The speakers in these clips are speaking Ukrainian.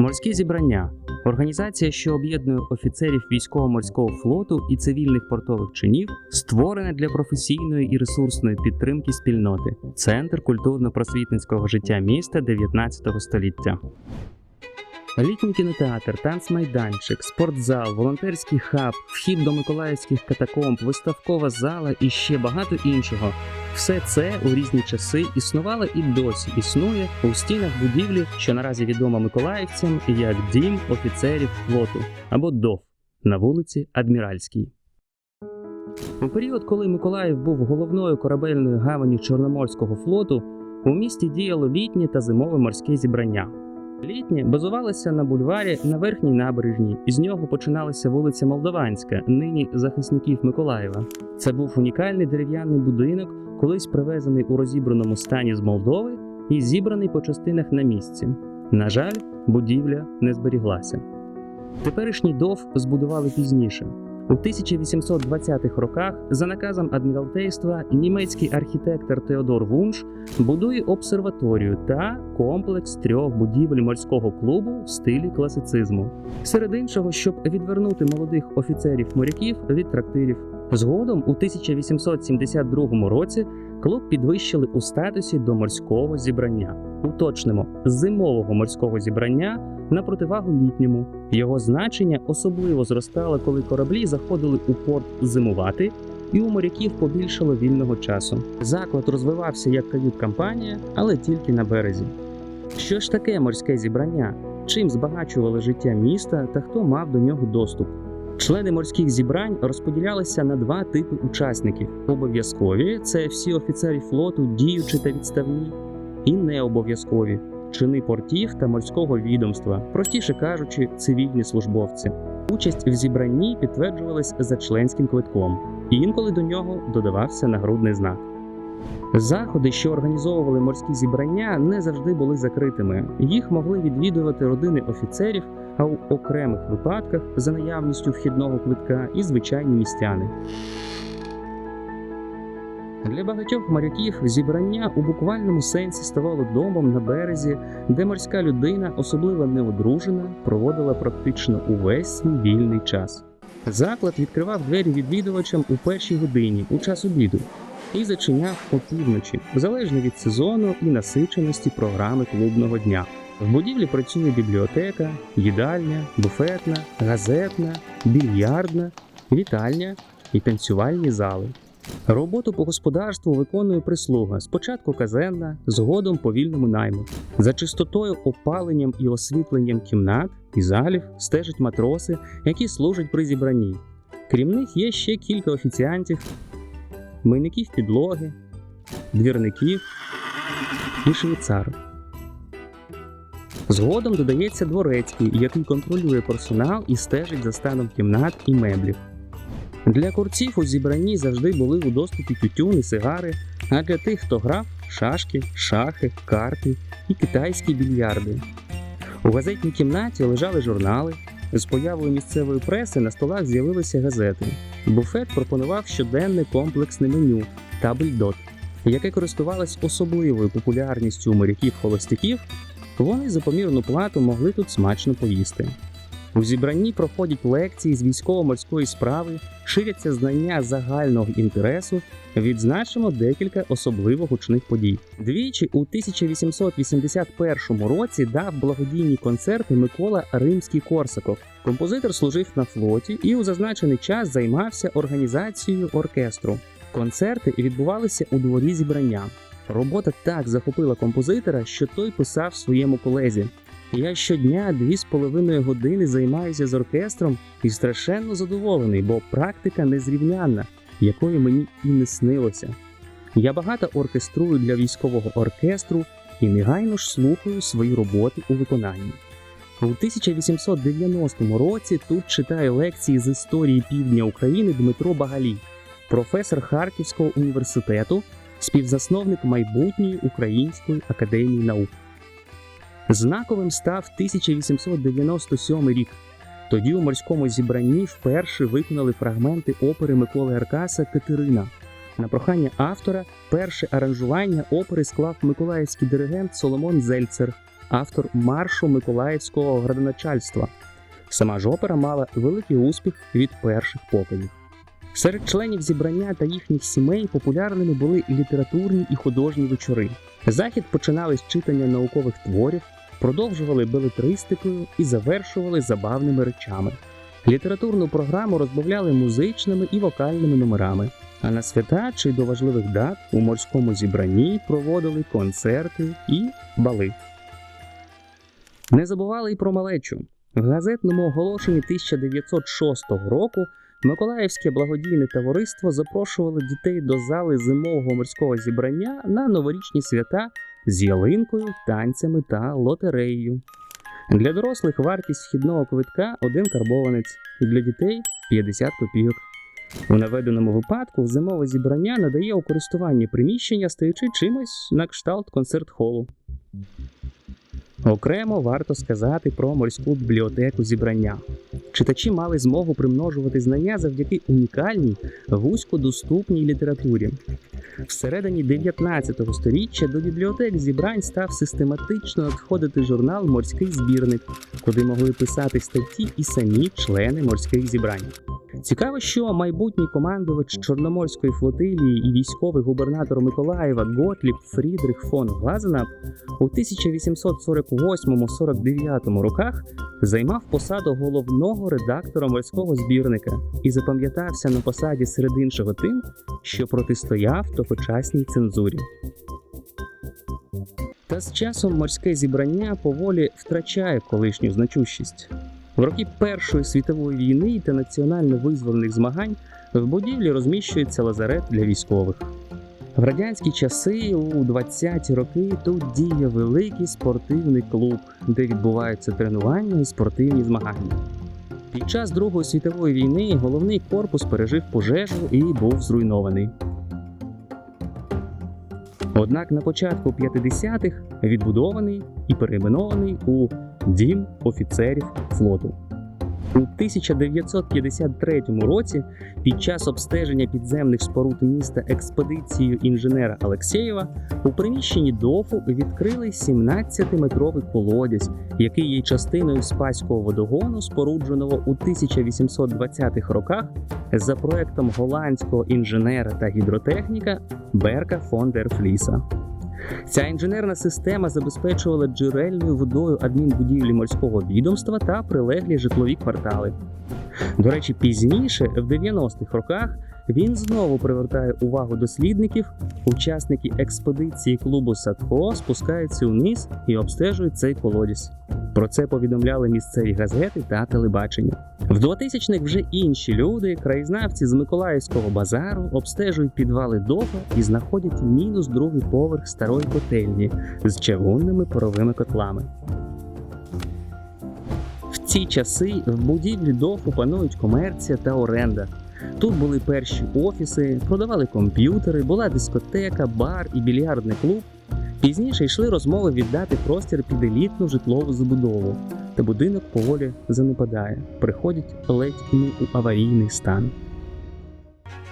Морські зібрання організація, що об'єднує офіцерів військово-морського флоту і цивільних портових чинів, створена для професійної і ресурсної підтримки спільноти, центр культурно-просвітницького життя міста 19 століття. Літній кінотеатр, танцмайданчик, спортзал, волонтерський хаб, вхід до миколаївських катакомб, виставкова зала і ще багато іншого. Все це у різні часи існувало і досі існує у стінах будівлі, що наразі відома миколаївцям як дім офіцерів флоту або ДОФ на вулиці Адміральській. У період, коли Миколаїв був головною корабельною гаванню Чорноморського флоту, у місті діяло літнє та зимове морське зібрання. Літнє базувалося на бульварі на верхній набережній. З нього починалася вулиця Молдаванська, нині захисників Миколаєва. Це був унікальний дерев'яний будинок, колись привезений у розібраному стані з Молдови і зібраний по частинах на місці. На жаль, будівля не зберіглася. Теперішній ДОВ збудували пізніше. У 1820-х роках за наказом адміралтейства німецький архітектор Теодор Вунш будує обсерваторію та комплекс трьох будівель морського клубу в стилі класицизму. Серед іншого, щоб відвернути молодих офіцерів-моряків від трактирів. Згодом, у 1872 році, клуб підвищили у статусі до морського зібрання. Уточнимо, зимового морського зібрання на противагу літньому. Його значення особливо зростало, коли кораблі заходили у порт зимувати, і у моряків побільшало вільного часу. Заклад розвивався як кают-кампанія, але тільки на березі. Що ж таке морське зібрання? Чим збагачували життя міста та хто мав до нього доступ? Члени морських зібрань розподілялися на два типи учасників: обов'язкові це всі офіцери флоту, діючі та відставні, і необов'язкові чини портів та морського відомства, простіше кажучи, цивільні службовці. Участь в зібранні підтверджувалась за членським квитком, і інколи до нього додавався нагрудний знак. Заходи, що організовували морські зібрання, не завжди були закритими. Їх могли відвідувати родини офіцерів, а у окремих випадках за наявністю вхідного квитка і звичайні містяни. Для багатьох моряків зібрання у буквальному сенсі ставало домом на березі, де морська людина, особливо неодружена, проводила практично увесь свій вільний час. Заклад відкривав двері відвідувачам у першій годині у час обіду і зачиняв опівночі, залежно від сезону і насиченості програми клубного дня. В будівлі працює бібліотека, їдальня, буфетна, газетна, більярдна, вітальня і танцювальні зали. Роботу по господарству виконує прислуга, спочатку казенна, згодом по вільному найму. За чистотою, опаленням і освітленням кімнат і залів стежать матроси, які служать при зібранні. Крім них є ще кілька офіціантів, мийників підлоги, двірників і швейцар. Згодом додається дворецький, який контролює персонал і стежить за станом кімнат і меблів. Для курців у зібранні завжди були у доступі тютюн і сигари, а для тих, хто грав шашки, шахи, карти і китайські більярди. У газетній кімнаті лежали журнали. З появою місцевої преси на столах з'явилися газети. Буфет пропонував щоденне комплексне меню табльдот, яке користувалось особливою популярністю у моряків-холостяків. Вони за помірну плату могли тут смачно поїсти. У зібранні проходять лекції з військово-морської справи, ширяться знання загального інтересу, відзначимо декілька особливо гучних подій. Двічі у 1881 році дав благодійні концерти Микола Римський Корсаков. Композитор служив на флоті і у зазначений час займався організацією оркестру. Концерти відбувалися у дворі зібрання. Робота так захопила композитора, що той писав своєму колезі. Я щодня дві з половиною години займаюся з оркестром і страшенно задоволений, бо практика незрівнянна, якої мені і не снилося. Я багато оркеструю для військового оркестру і негайно ж слухаю свої роботи у виконанні. У 1890 році тут читає лекції з історії півдня України Дмитро Багалій, професор Харківського університету, співзасновник майбутньої Української академії наук. Знаковим став 1897 рік. Тоді у морському зібранні вперше виконали фрагменти опери Миколи Аркаса Катерина. На прохання автора перше аранжування опери склав миколаївський диригент Соломон Зельцер. автор маршу Миколаївського градоначальства. Сама ж опера мала великий успіх від перших показів. Серед членів зібрання та їхніх сімей популярними були літературні і художні вечори. Захід починали з читання наукових творів, продовжували белетристикою і завершували забавними речами. Літературну програму розбавляли музичними і вокальними номерами. А на свята чи до важливих дат у морському зібранні проводили концерти і бали. Не забували й про малечу. В газетному оголошенні 1906 року Миколаївське благодійне товариство запрошувало дітей до зали зимового морського зібрання на новорічні свята з ялинкою, танцями та лотереєю. Для дорослих вартість вхідного квитка один карбованець, для дітей 50 копійок. У наведеному випадку зимове зібрання надає у користування приміщення, стаючи чимось на кшталт концерт-холу. Окремо варто сказати про морську бібліотеку зібрання. Читачі мали змогу примножувати знання завдяки унікальній вузькодоступній літературі. Всередині 19 століття до бібліотек зібрань став систематично надходити журнал Морський збірник, куди могли писати статті і самі члени морських зібрань. Цікаво, що майбутній командувач Чорноморської флотилії і військовий губернатор Миколаєва Готліб Фрідрих фон Глазенап у 1848-49 роках займав посаду головного редактора морського збірника і запам'ятався на посаді серед іншого тим, що протистояв тогочасній цензурі. Та з часом морське зібрання поволі втрачає колишню значущість. В роки Першої світової війни та національно-визвольних змагань в будівлі розміщується лазарет для військових. В радянські часи у 20-ті роки тут діє великий спортивний клуб, де відбуваються тренування і спортивні змагання. Під час Другої світової війни головний корпус пережив пожежу і був зруйнований. Однак на початку 50-х відбудований і перейменований у Дім офіцерів флоту. У 1953 році під час обстеження підземних споруд міста експедицією інженера Алексєєва у приміщенні ДОФу відкрили 17-метровий колодязь, який є частиною спаського водогону, спорудженого у 1820-х роках за проектом голландського інженера та гідротехніка Берка фон дер Фліса. Ця інженерна система забезпечувала джерельною водою адмінбудівлі морського відомства та прилеглі житлові квартали. До речі, пізніше, в 90-х роках, він знову привертає увагу дослідників. Учасники експедиції клубу Садко спускаються вниз і обстежують цей колодязь. Про це повідомляли місцеві газети та телебачення. В 2000-х вже інші люди, краєзнавці з Миколаївського базару, обстежують підвали дофа і знаходять мінус другий поверх старої котельні з чавунними паровими котлами. В ці часи в будівлі дофу панують комерція та оренда. Тут були перші офіси, продавали комп'ютери, була дискотека, бар і більярдний клуб. Пізніше йшли розмови віддати простір під елітну житлову забудову, та будинок поволі занепадає, приходять ледь не у аварійний стан.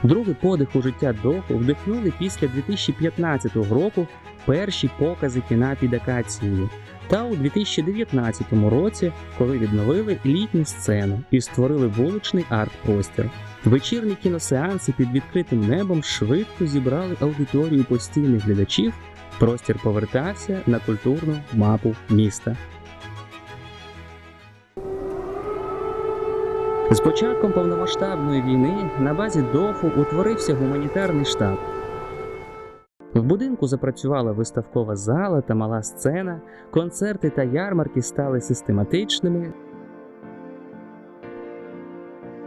Другий подих у життя доку вдихнули після 2015 року перші покази кіна під акацією, та у 2019 році, коли відновили літню сцену і створили вуличний арт-простір. Вечірні кіносеанси під відкритим небом швидко зібрали аудиторію постійних глядачів. Простір повертався на культурну мапу міста. З початком повномасштабної війни на базі ДОФу утворився гуманітарний штаб. В будинку запрацювала виставкова зала та мала сцена, концерти та ярмарки стали систематичними.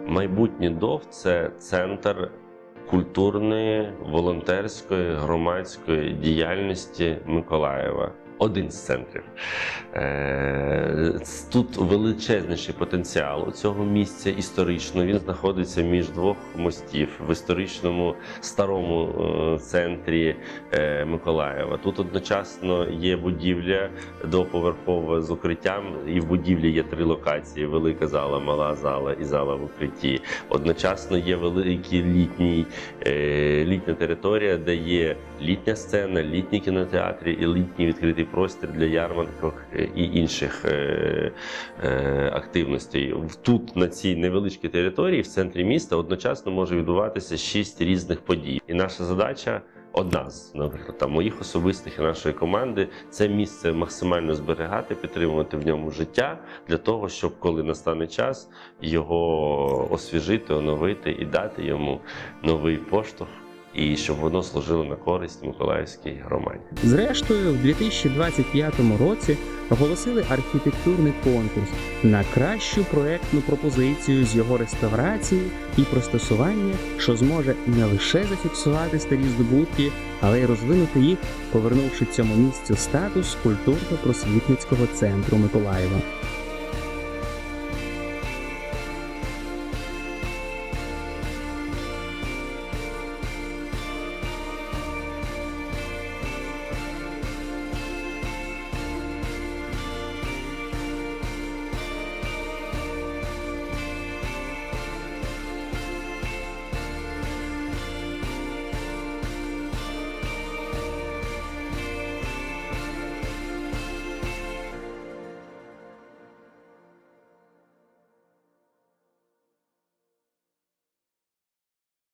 Майбутнє ДОВ це центр культурної, волонтерської, громадської діяльності Миколаєва. Один з центрів. Е, Тут величезніший потенціал у цього місця історично. Він знаходиться між двох мостів в історичному старому е, центрі е, Миколаєва. Тут одночасно є будівля двоповерхова з укриттям, і в будівлі є три локації: велика зала, мала зала і зала в укритті. Одночасно є великий літній літня територія, де є літня сцена, літні кінотеатри і літній відкритий простір для ярмарок е, і інших е, е, активностей. Тут на цій невеличкій території, в центрі міста, одночасно може відбуватися шість різних подій. І наша задача. Одна з наприклад, там, моїх особистих і нашої команди це місце максимально зберігати, підтримувати в ньому життя для того, щоб коли настане час його освіжити, оновити і дати йому новий поштовх, і щоб воно служило на користь Миколаївській громаді. Зрештою, в 2025 році оголосили архітектурний конкурс на кращу проектну пропозицію з його реставрації і пристосування, що зможе не лише зафіксувати старі здобутки, але й розвинути їх, повернувши цьому місцю статус культурно-просвітницького центру Миколаєва.